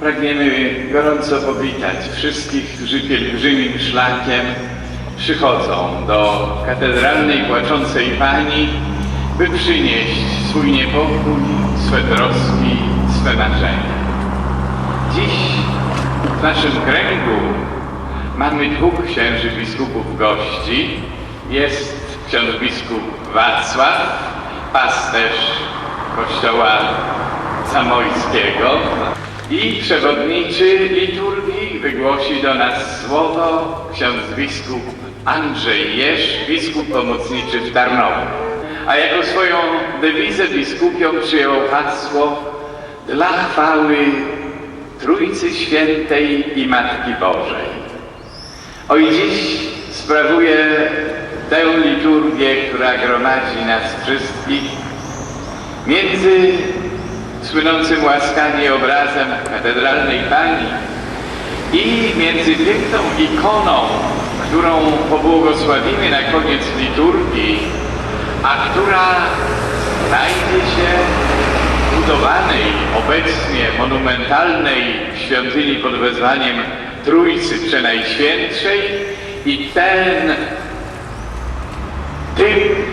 pragniemy gorąco powitać wszystkich, którzy pielgrzymim szlakiem przychodzą do katedralnej płaczącej Pani, by przynieść swój niepokój, swe troski, swe marzenia. Dziś w naszym kręgu mamy dwóch księży biskupów gości. Jest ksiądz biskup Wacław, pasterz kościoła zamojskiego i przewodniczy liturgii wygłosi do nas słowo ksiądz biskup Andrzej Jerz, biskup pomocniczy w Tarnowie. A jako swoją dewizę biskupią przyjął hasło dla chwały Trójcy Świętej i Matki Bożej. Oj dziś sprawuje tę liturgię, która gromadzi nas wszystkich między słynącym łaskanie obrazem katedralnej Pani i między piękną ikoną, którą pobłogosławimy na koniec liturgii, a która znajdzie się w budowanej obecnie monumentalnej świątyni pod wezwaniem Trójcy Przenajświętszej i ten typ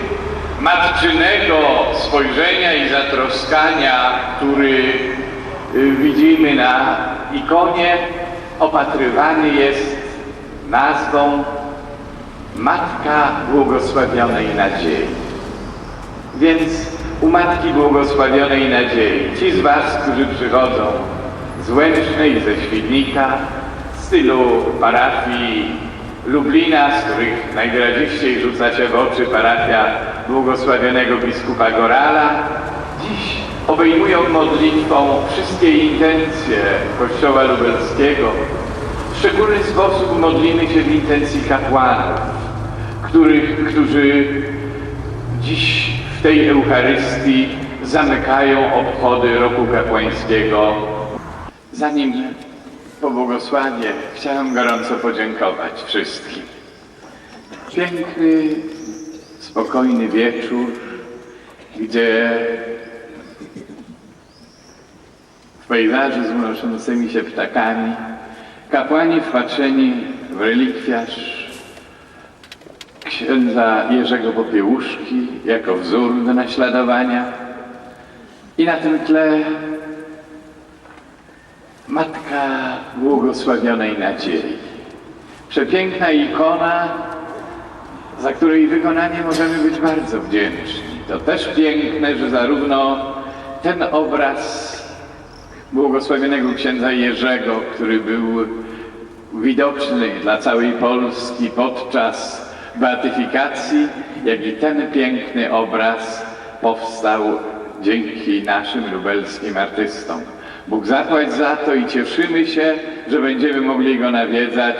matczynego spojrzenia i zatroskania, który y, widzimy na ikonie, opatrywany jest nazwą Matka Błogosławionej Nadziei. Więc u Matki Błogosławionej Nadziei, ci z Was, którzy przychodzą z Łęcznej, ze Świdnika, z tylu parafii Lublina, z których najwyraziściej rzuca się w oczy parafia błogosławionego biskupa Gorala, dziś obejmują modlitwą wszystkie intencje Kościoła Lubelskiego. W szczególny sposób modlimy się w intencji kapłanów, których, którzy dziś w tej Eucharystii zamykają obchody roku kapłańskiego. Zanim pobłogosławię, chciałem gorąco podziękować wszystkim. Piękny, spokojny wieczór, gdzie w pejzażu z unoszącymi się ptakami kapłani wpatrzeni w relikwiarz księdza Jerzego Popiełuszki jako wzór do naśladowania i na tym tle Matka Błogosławionej Nadziei. Przepiękna ikona, za której wykonanie możemy być bardzo wdzięczni. To też piękne, że zarówno ten obraz błogosławionego księdza Jerzego, który był widoczny dla całej Polski podczas beatyfikacji, jak i ten piękny obraz powstał dzięki naszym lubelskim artystom. Bóg zapłać za to i cieszymy się, że będziemy mogli go nawiedzać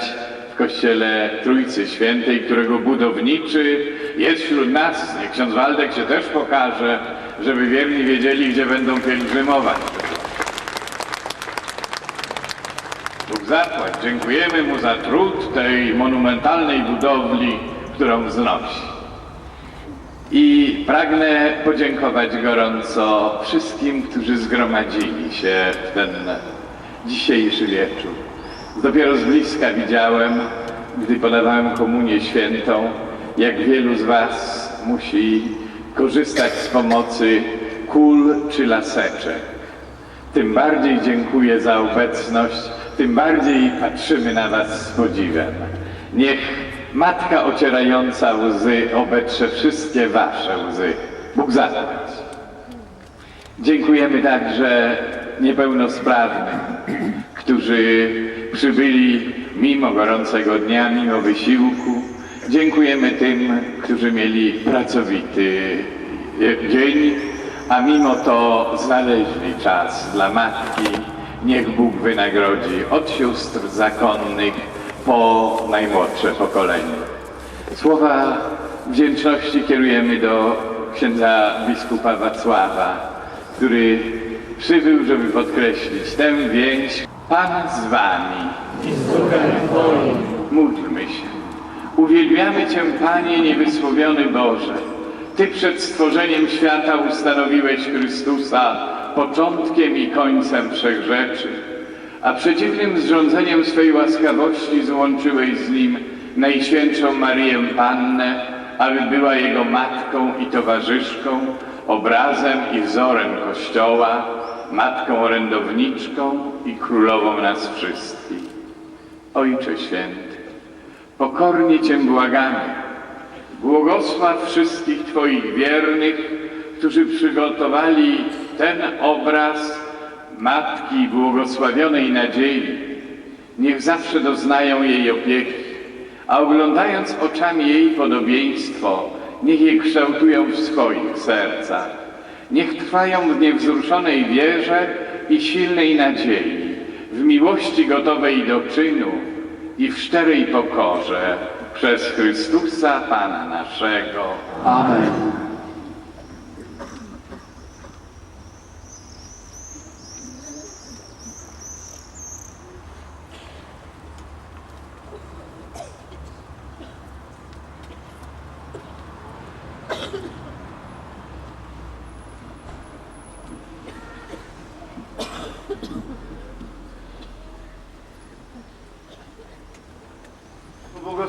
w kościele Trójcy Świętej, którego budowniczy jest wśród nas. Niech ksiądz Waldek się też pokaże, żeby wierni wiedzieli, gdzie będą pielgrzymować. Bóg zapłać. Dziękujemy mu za trud tej monumentalnej budowli, którą wznosi. I pragnę podziękować gorąco wszystkim, którzy zgromadzili się w ten dzisiejszy wieczór. Dopiero z bliska widziałem, gdy podawałem komunię świętą, jak wielu z Was musi korzystać z pomocy kul czy laseczek. Tym bardziej dziękuję za obecność, tym bardziej patrzymy na Was z podziwem. Niech Matka ocierająca łzy obetrze wszystkie Wasze łzy. Bóg zapłać. Dziękujemy także niepełnosprawnym, którzy przybyli mimo gorącego dnia, mimo wysiłku. Dziękujemy tym, którzy mieli pracowity dzień, a mimo to znaleźli czas dla Matki. Niech Bóg wynagrodzi od sióstr zakonnych po najmłodsze pokolenie. Słowa wdzięczności kierujemy do księdza biskupa Wacława, który przybył, żeby podkreślić tę więź. Pan z wami. Módlmy się. Uwielbiamy Cię, Panie niewysłowiony Boże. Ty przed stworzeniem świata ustanowiłeś Chrystusa początkiem i końcem wszech rzeczy, a przeciwnym zrządzeniem swej łaskawości złączyłeś z nim Najświętszą Marię Pannę, aby była jego matką i towarzyszką, obrazem i wzorem Kościoła, matką orędowniczką i królową nas wszystkich. Ojcze Święty, pokornie Cię błagamy, błogosław wszystkich Twoich wiernych, którzy przygotowali ten obraz Matki Błogosławionej Nadziei. Niech zawsze doznają jej opieki, a oglądając oczami jej podobieństwo, niech je kształtują w swoich sercach. Niech trwają w niewzruszonej wierze i silnej nadziei, w miłości gotowej do czynu i w szczerej pokorze przez Chrystusa Pana naszego. Amen.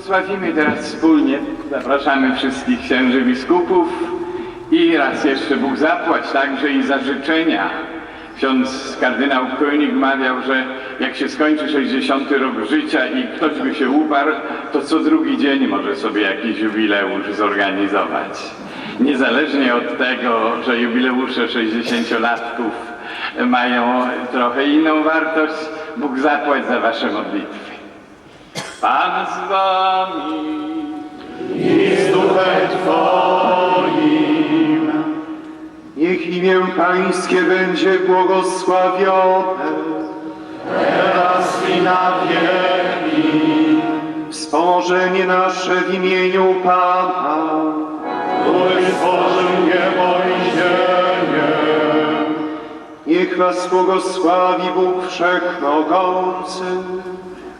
Błogosławimy teraz wspólnie. Zapraszamy wszystkich księży biskupów i raz jeszcze Bóg zapłać także i za życzenia. Ksiądz kardynał Koenig mawiał, że jak się skończy 60 rok życia i ktoś by się uparł, to co drugi dzień może sobie jakiś jubileusz zorganizować. Niezależnie od tego, że jubileusze 60-latków mają trochę inną wartość, Bóg zapłać za wasze modlitwy. Pan z wami. z duchem Twoim. Niech imię Pańskie będzie błogosławione. Teraz i na wieki. Wspomożenie nasze w imieniu Pana. Który stworzył niebo i ziemię. Niech was błogosławi Bóg Wszechmogący,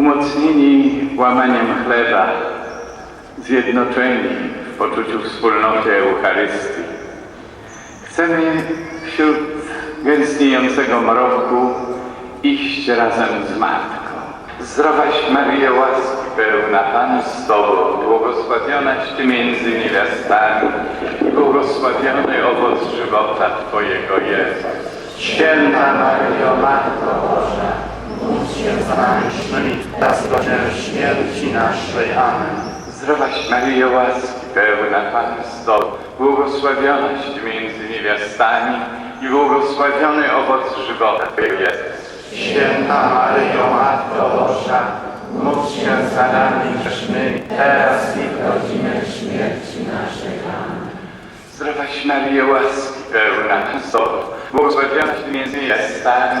umocnieni łamaniem chleba, zjednoczeni w poczuciu wspólnoty Eucharystii, chcemy wśród gęstniejącego mroku iść razem z Matką. Zdrowaś Maryjo, łaski pełna, Pan z Tobą, błogosławionaś Ty między niewiastami i błogosławiony owoc żywota Twojego Jezus. Święta Maryjo, Matko grzesznymi, teraz w śmierci naszej. Amen. Zdrowaś Maryjo, łaski pełna, Pan z Tobą, błogosławionaś między niewiastami i błogosławiony owoc żywota Twojego Jezus. Święta Maryjo, Matko Boża, módl się za nami grzesznymi, teraz i w godzinę śmierci naszej. Amen. Zdrowaś Maryjo, łaski pełna, Pan z Tobą, błogosławionaś między niewiastami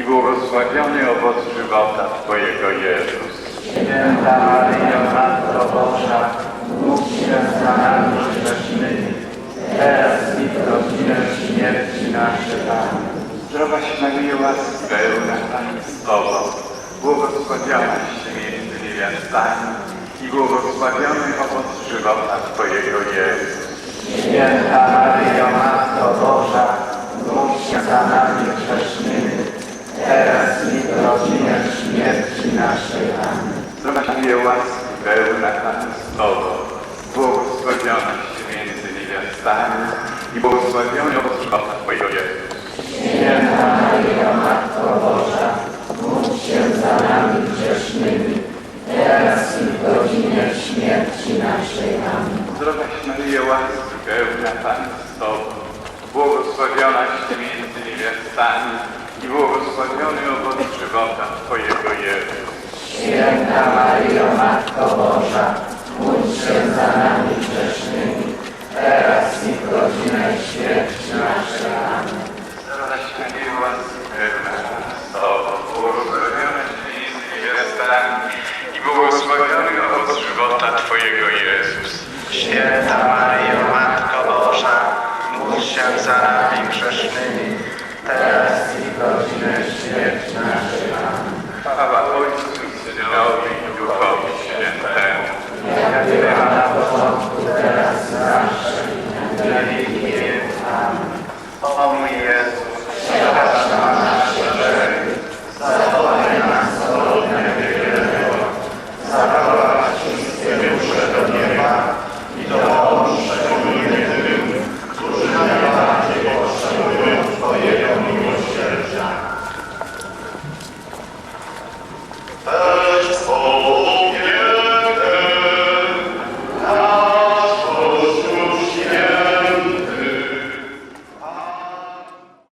i błogosławiony owoc żywota Twojego Jezus. Święta Maryjo, Matko Boża, módl się za nami grzesznymi, teraz i w godzinę śmierci naszej. Zdrowaś Maryjo, łaski pełna Pan z Tobą, błogosławionaś Ty między niewiastami i błogosławiony owoc żywota Twojego Jezus. Święta Maryjo, Matko Boża, módl się za nami grzesznymi, teraz i w godzinę śmierci naszej. Amen. Maryjo, łaski pełna Pan z Tobą, błogosławionaś między niewiastami i błogosławiony owoc żywota Twojego Jezus. Święta Maryjo, Matko Boża, módl się za nami grzesznymi,